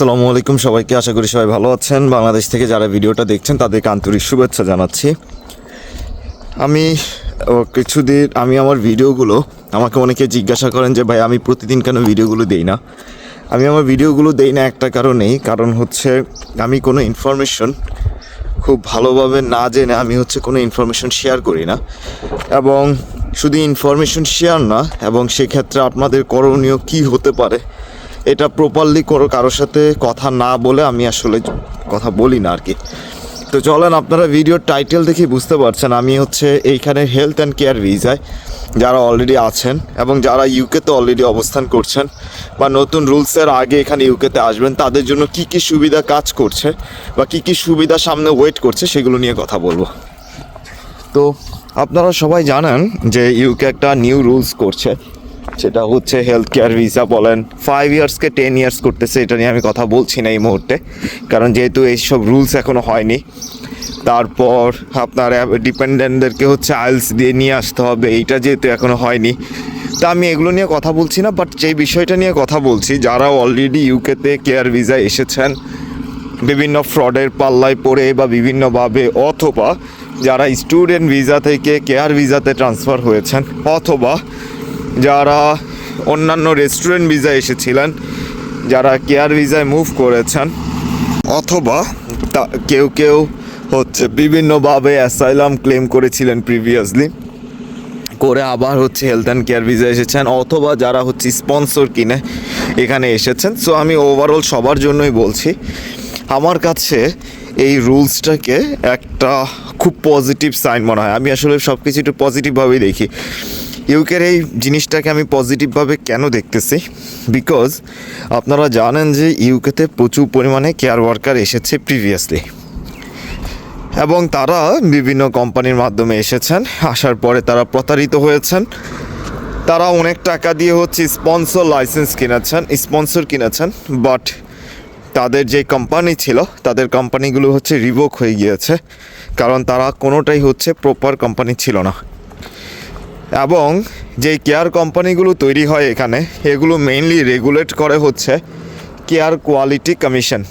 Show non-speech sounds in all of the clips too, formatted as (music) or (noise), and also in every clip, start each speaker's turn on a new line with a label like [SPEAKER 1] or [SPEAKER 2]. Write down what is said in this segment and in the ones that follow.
[SPEAKER 1] আসসালামু আলাইকুম সবাইকে, আশা করি সবাই ভালো আছেন। বাংলাদেশ থেকে যারা ভিডিওটা দেখছেন, তাদেরকে আন্তরিক শুভেচ্ছা জানাচ্ছি। আমি কিছুদিন, আমি আমার ভিডিওগুলো, আমাকে অনেকে জিজ্ঞাসা করেন যে, ভাই, আমি প্রতিদিন কেন ভিডিওগুলো দেই না? আমি আমার ভিডিওগুলো দেই না একটা কারণেই, কারণ হচ্ছে আমি কোনো ইনফরমেশন খুব ভালোভাবে না জেনে আমি হচ্ছে কোনো ইনফরমেশন শেয়ার করি না। এবং শুধু ইনফরমেশন শেয়ার না, এবং সেক্ষেত্রে আপনাদের করণীয় কি হতে পারে এটা প্রপারলি করো কারোর সাথে কথা না বলে আমি আসলে কথা বলি না আর কি তো চলেন আপনারা ভিডিওর টাইটেল দেখে বুঝতে পারছেন, আমি হচ্ছে এইখানে হেলথ অ্যান্ড কেয়ার ভিসায় যারা অলরেডি আছেন এবং যারা ইউকেতে অলরেডি অবস্থান করছেন বা নতুন রুলসের আগে এখানে ইউকেতে আসবেন, তাদের জন্য কি কি সুবিধা কাজ করছে বা কি কি সুবিধা সামনে ওয়েট করছে সেগুলো নিয়ে কথা বলব। তো আপনারা সবাই জানেন যে ইউকে একটা নিউ রুলস করছে। সেটা হচ্ছে হেলথ কেয়ার ভিসা বলেন ফাইভ ইয়ার্সকে টেন ইয়ার্স করতেছে, এটা নিয়ে আমি কথা বলছি না এই মুহূর্তে। কারণ যেহেতু এইসব রুলস এখনও হয়নি, তারপর আপনার ডিপেন্ডেন্টদেরকে হচ্ছে আইলস দিয়ে নিয়ে আসতে হবে, এইটা যেহেতু এখনও হয়নি। তা আমি এগুলো নিয়ে কথা বলছি না বাট যে বিষয়টা নিয়ে কথা বলছি, যারা অলরেডি ইউকেতে কেয়ার ভিসা এসেছেন, বিভিন্ন ফ্রডের পাল্লায় পড়ে বা বিভিন্নভাবে, অথবা যারা স্টুডেন্ট ভিসা থেকে কেয়ার ভিসাতে ট্রান্সফার হয়েছেন, অথবা যারা অন্যান্য রেস্টুরেন্ট ভিসা এসেছিলেন, যারা কেয়ার ভিসায় মুভ করেছেন, অথবা তা- কেউ কেউ হচ্ছে বিভিন্নভাবে অ্যাসাইলাম ক্লেম করেছিলেন প্রিভিয়াসলি করে আবার হচ্ছে হেলথ অ্যান্ড কেয়ার ভিসা এসেছেন, অথবা যারা হচ্ছে স্পন্সর কিনে এখানে এসেছেন। সো আমি ওভারঅল সবার জন্যই বলছি, আমার কাছে এই রুলসটাকে একটা খুব পজিটিভ সাইন মনে হয়। আমি আসলে সব কিছু একটু পজিটিভভাবেই দেখি। ইউকের এই জিনিসটাকে আমি পজিটিভভাবে কেন দেখতেছি? বিকজ আপনারা জানেন যে ইউকেতে প্রচুর পরিমাণে কেয়ার ওয়ার্কার এসেছে প্রিভিয়াসলি এবং তারা বিভিন্ন কোম্পানির মাধ্যমে এসেছেন, আসার পরে তারা প্রতারিত হয়েছেন। তারা অনেক টাকা দিয়ে হচ্ছে স্পন্সর লাইসেন্স কিনেছেন স্পন্সর কিনেছেন বাট তাদের যে কোম্পানি ছিল, তাদের কোম্পানিগুলো হচ্ছে রিভোক হয়ে গিয়েছে। কারণ তারা কোনোটাই হচ্ছে প্রপার কোম্পানি ছিল না। এবং যে কেয়ার কোম্পানিগুলো তৈরি হয় এখানে, এগুলো মেইনলি রেগুলেট করে হচ্ছে কেয়ার কোয়ালিটি কমিশন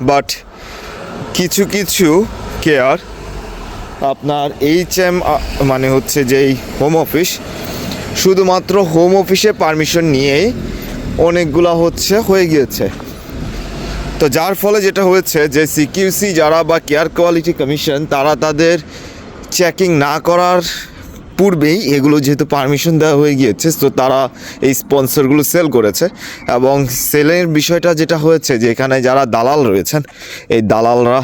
[SPEAKER 1] বাট কিছু কিছু কেয়ার আপনার এইচ এম মানে হচ্ছে যেই হোম অফিস শুধুমাত্র হোম অফিসে পারমিশন নিয়েই অনেকগুলা হচ্ছে হয়ে গিয়েছে। তো যার ফলে যেটা হয়েছে যে সিকিউসি যারা বা কেয়ার কোয়ালিটি কমিশন তারা তাদের চেকিং না করার পূর্বেই এগুলো যেহেতু পারমিশন দেওয়া হয়ে গিয়েছে, তো তারা এই স্পন্সরগুলো সেল করেছে। এবং সেলের বিষয়টা যেটা হয়েছে যে এখানে যারা দালাল রয়েছেন, এই দালালরা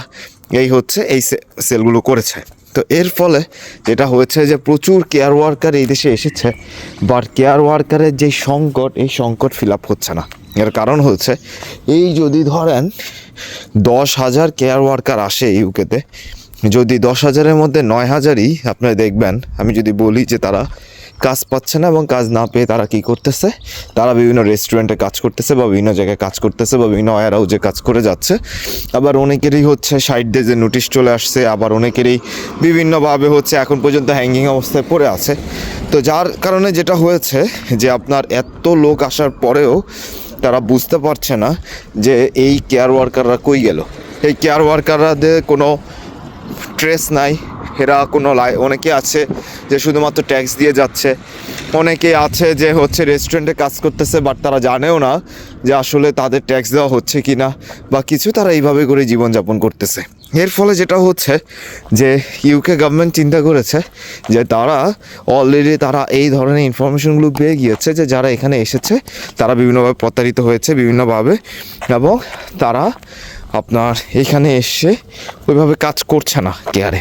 [SPEAKER 1] এই হচ্ছে এই সেলগুলো করেছে। তো এর ফলে যেটা হয়েছে যে প্রচুর কেয়ার ওয়ার্কার এই দেশে এসেছে বাট কেয়ার ওয়ার্কারের যে সংকট, এই সংকট ফিল আপ হচ্ছে না। এর কারণ হচ্ছে, এই যদি ধরেন দশ হাজার কেয়ার ওয়ার্কার আসে ইউকেতে যদি দশ হাজারের মধ্যে নয় হাজারই আপনারা দেখবেন, আমি যদি বলি যে তারা কাজ পাচ্ছে না এবং কাজ না পেয়ে তারা কি করতেছে? তারা বিভিন্ন রেস্টুরেন্টে কাজ করতেছে বা বিভিন্ন জায়গায় কাজ করতেছে বা বিভিন্ন ওয়ার হাউজে কাজ করে যাচ্ছে। আবার অনেকেরই হচ্ছে ষাট ডেজের নোটিশ চলে আসছে, আবার অনেকেরই বিভিন্নভাবে হচ্ছে এখন পর্যন্ত হ্যাঙ্গিং অবস্থায় পড়ে আছে। তো যার কারণে যেটা হয়েছে যে আপনার এত লোক আসার পরেও তারা বুঝতে পারছে না যে এই কেয়ার ওয়ার্কাররা কই গেল। এই কেয়ার ওয়ার্কারদের কোনো ট্রেস নাই, এরা কোনো লাই, অনেকে আছে যে শুধুমাত্র ট্যাক্স দিয়ে যাচ্ছে। অনেকে আছে যে হচ্ছে রেস্টুরেন্টে কাজ করতেছে, বাট তারা জানেও না যে আসলে তাদের ট্যাক্স দেওয়া হচ্ছে কি না বা কিছু তারা এইভাবে করে জীবনযাপন করতেছে। এর ফলে যেটা হচ্ছে যে ইউকে গভর্নমেন্ট চিন্তা করেছে যে তারা অলরেডি তারা এই ধরনের ইনফরমেশনগুলো পেয়ে গিয়েছে যে যারা এখানে এসেছে, তারা বিভিন্নভাবে প্রতারিত হয়েছে, বিভিন্নভাবে, এবং তারা আপনার এখানে এসে ওইভাবে কাজ করছে না কেয়ারে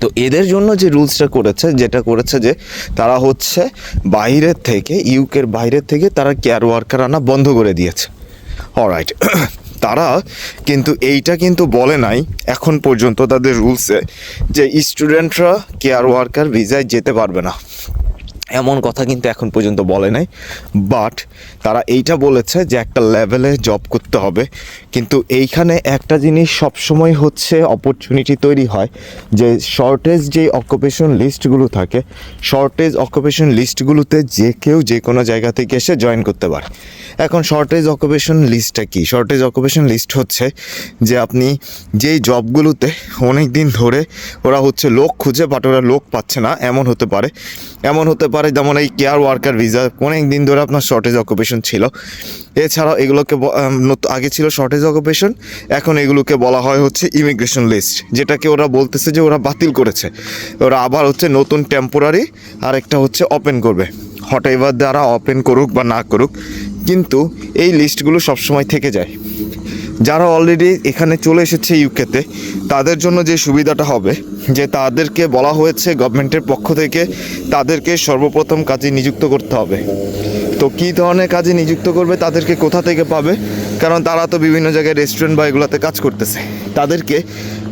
[SPEAKER 1] তো এদের জন্য যে রুলসটা করেছে, যেটা করেছে যে তারা হচ্ছে বাইরের থেকে ইউকের বাইরের থেকে তারা কেয়ার ওয়ার্কার আনা বন্ধ করে দিয়েছে। অলরাইট (clears throat) তারা কিন্তু এইটা কিন্তু বলে নাই এখন পর্যন্ত তাদের রুলসে যে স্টুডেন্টরা কেয়ার ওয়ার্কার ভিসায় যেতে পারবে না। এমন কথা কিন্তু এখন পর্যন্ত বলে নাই বাট তারা এইটা বলেছে যে একটা লেভেলে জব করতে হবে। কিন্তু এইখানে একটা জিনিস সবসময় হচ্ছে অপরচুনিটি তৈরি হয়, যে শর্টেজ যে অকুপেশন লিস্টগুলো থাকে শর্টেজ অকুপেশন লিস্টগুলোতে যে কেউ যে কোনো জায়গা থেকে এসে জয়েন করতে পারে। এখন শর্টেজ অকুপেশন লিস্টটা কি? শর্টেজ অকুপেশন লিস্ট হচ্ছে যে আপনি যেই জবগুলোতে অনেক দিন ধরে ওরা হচ্ছে লোক খুঁজে বাট ওরা লোক পাচ্ছে না, এমন হতে পারে। এমন হতে পারে যেমন এই কেয়ার ওয়ার্কার ভিসা অনেক দিন ধরে আপনার শর্টেজ অকুপেশন ছিল। এছাড়াও এগুলোকে আগে ছিল শর্টেজ অকুপেশন এখন এগুলোকে বলা হয় হচ্ছে ইমিগ্রেশন লিস্ট যেটাকে ওরা বলতেছে যে ওরা বাতিল করেছে। ওরা আবার হচ্ছে নতুন টেম্পোরারি আর একটা হচ্ছে ওপেন করবে। হট এভার দ্বারা ওপেন করুক বা না করুক, কিন্তু এই লিস্টগুলো সবসময় থেকে যায়। যারা অলরেডি এখানে চলে এসেছে ইউকেতে তাদের জন্য যে সুবিধাটা হবে, যে তাদেরকে বলা হয়েছে গভর্নমেন্টের পক্ষ থেকে তাদেরকে সর্বপ্রথম কাজে নিযুক্ত করতে হবে। তো কী ধরনের কাজে নিযুক্ত করবে, তাদেরকে কোথা থেকে পাবে? কারণ তারা তো বিভিন্ন জায়গায় রেস্টুরেন্ট বা এগুলোতে কাজ করতেছে। তাদেরকে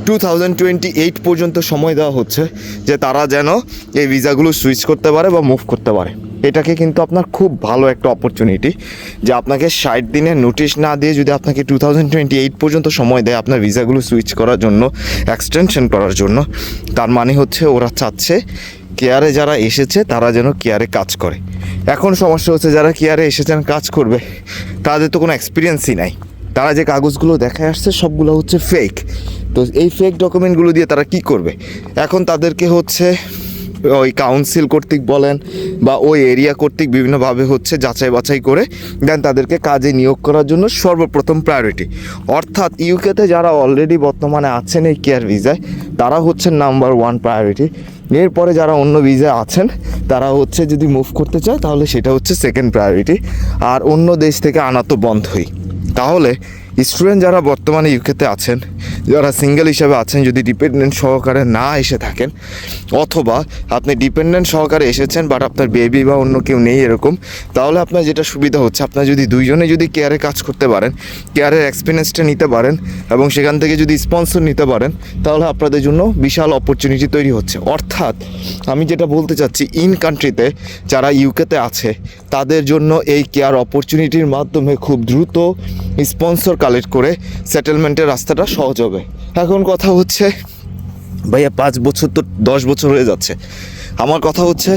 [SPEAKER 1] টু থাউজেন্ড টোয়েন্টি এইট পর্যন্ত সময় দেওয়া হচ্ছে, যে তারা যেন এই ভিসাগুলো সুইচ করতে পারে বা মুভ করতে পারে। এটাকে কিন্তু আপনার খুব ভালো একটা অপরচুনিটি যে আপনাকে ষাট দিনের নোটিশ না দিয়ে যদি আপনাকে টু থাউজেন্ড টোয়েন্টি এইট পর্যন্ত সময় দেয় আপনার ভিসাগুলো সুইচ করার জন্য এক্সটেনশন করার জন্য, তার মানে হচ্ছে ওরা চাচ্ছে কেয়ারে যারা এসেছে তারা যেন কেয়ারে কাজ করে। এখন সমস্যা হচ্ছে যারা কেয়ারে এসেছেন কাজ করবে, তাদের তো কোনো এক্সপিরিয়েন্সই নাই। তারা যে কাগজগুলো দেখায় আসছে সবগুলো হচ্ছে ফেক তো এই ফেক ডকুমেন্টগুলো দিয়ে তারা কি করবে? এখন তাদেরকে হচ্ছে ওই কাউন্সিল কর্তৃক বলেন বা ওই এরিয়া কর্তৃক বিভিন্নভাবে হচ্ছে যাচাই বাছাই করে দেন তাদেরকে কাজে নিয়োগ করার জন্য সর্বপ্রথম প্রায়োরিটি অর্থাৎ ইউকেতে যারা অলরেডি বর্তমানে আছেন এই কেয়ার ভিসায় তারা হচ্ছে নাম্বার ওয়ান প্রায়োরিটি এরপরে যারা অন্য ভিসায় আছেন, তারা হচ্ছে যদি মুভ করতে চায়, তাহলে সেটা হচ্ছে সেকেন্ড প্রায়োরিটি আর অন্য দেশ থেকে আনা তো বন্ধই। তাহলে স্টুডেন্ট যারা বর্তমানে ইউকেতে আছেন, যারা সিঙ্গেল হিসাবে আছেন, যদি ডিপেন্ডেন্ট সহকারে না এসে থাকেন, অথবা আপনি ডিপেন্ডেন্ট সহকারে এসেছেন বাট আপনার বেবি বা অন্য কেউ নেই এরকম, তাহলে আপনার যেটা সুবিধা হচ্ছে, আপনার যদি দুইজনে যদি কেয়ারে কাজ করতে পারেন কেয়ারের এক্সপিরিয়েন্সটা নিতে পারেন, এবং সেখান থেকে যদি স্পন্সর নিতে পারেন, তাহলে আপনাদের জন্য বিশাল অপরচুনিটি তৈরি হচ্ছে। অর্থাৎ আমি যেটা বলতে চাচ্ছি ইন কান্ট্রিতে যারা ইউকেতে আছে, তাদের জন্য এই কেয়ার অপরচুনিটির মাধ্যমে খুব দ্রুত স্পন্সর কালেক্ট করে সেটেলমেন্টের রাস্তাটা সহজ হবে। এখন কথা হচ্ছে, ভাইয়া পাঁচ বছর তো দশ বছর হয়ে যাচ্ছে। আমার কথা হচ্ছে,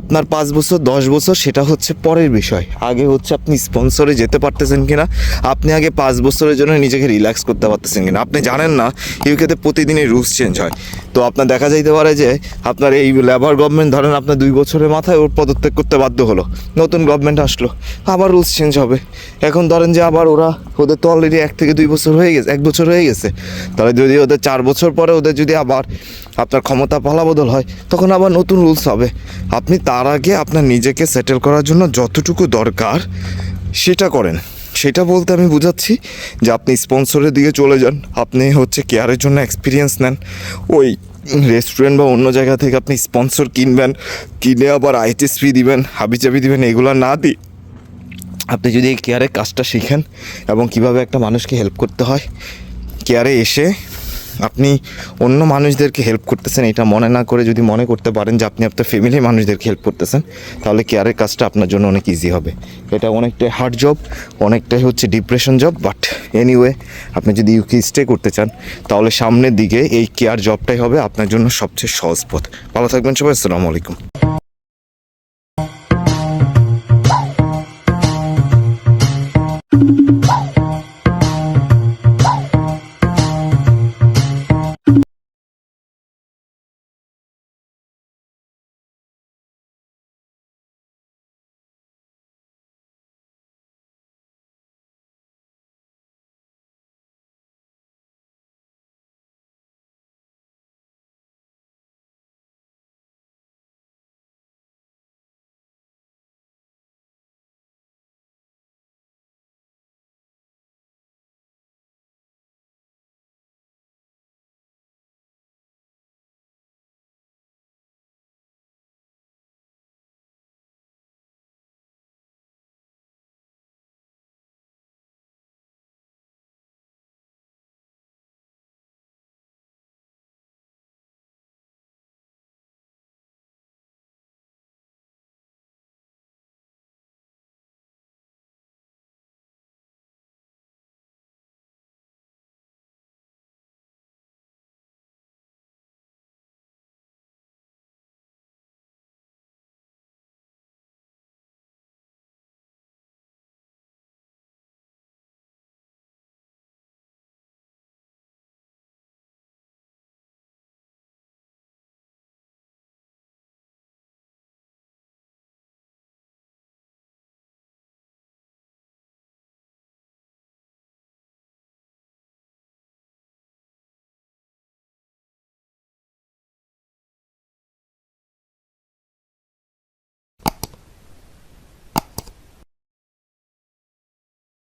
[SPEAKER 1] আপনার পাঁচ বছর, দশ বছর, সেটা হচ্ছে পরের বিষয়। আগে হচ্ছে আপনি স্পন্সরে যেতে পারতেছেন কিনা, আপনি আগে পাঁচ বছরের জন্য নিজেকে রিল্যাক্স করতে পারতেছেন কিনা। আপনি জানেন না ইউকেতে প্রতিদিনই রুলস চেঞ্জ হয়। তো আপনার দেখা যাইতে পারে যে, আপনার এই লেবার গভর্নমেন্ট ধরেন আপনার দুই বছরের মাথায় ওর পদত্যাগ করতে বাধ্য হলো। নতুন গভর্নমেন্ট আসলো, আবার রুলস চেঞ্জ হবে। এখন ধরেন যে আবার ওরা, ওদের তো অলরেডি এক থেকে দুই বছর হয়ে গেছে, এক বছর হয়ে গেছে। তাহলে যদি ওদের চার বছর পরে ওদের যদি আবার আপনার ক্ষমতা পালাবদল হয়, তখন আবার নতুন রুলস হবে। আপনি তার আগে আপনার নিজেকে সেটেল করার জন্য যতটুকু দরকার সেটা করেন। সেটা বলতে আমি বুঝাচ্ছি যে আপনি স্পন্সরের দিকে চলে যান। আপনি হচ্ছে কেয়ারের জন্য এক্সপিরিয়েন্স নেন। ওই রেস্টুরেন্ট বা অন্য জায়গা থেকে আপনি স্পন্সর কিনবেন, কিনে আবার আইটিএস ফি দিবেন, হাবিজাবি দিবেন, এগুলো না দিই আপনি যদি এই কেয়ারের কাজটা শিখেন এবং কীভাবে একটা মানুষকে হেল্প করতে হয় কেয়ারে এসে আপনি অন্য মানুষদেরকে হেল্প করতেছেন, এটা মনে না করে যদি মনে করতে পারেন যে আপনি আপনার ফ্যামিলির মানুষদেরকে হেল্প করতেছেন, তাহলে কেয়ারের কাজটা আপনার জন্য অনেক ইজি হবে। এটা অনেকটাই হার্ড জব অনেকটাই হচ্ছে ডিপ্রেশন জব বাট এনিওয়ে আপনি যদি ইউকে স্টে করতে চান, তাহলে সামনের দিকে এই কেয়ার জবটাই হবে আপনার জন্য সবচেয়ে সহজ পথ। ভালো থাকবেন সবাই, আসসালামু আলাইকুম।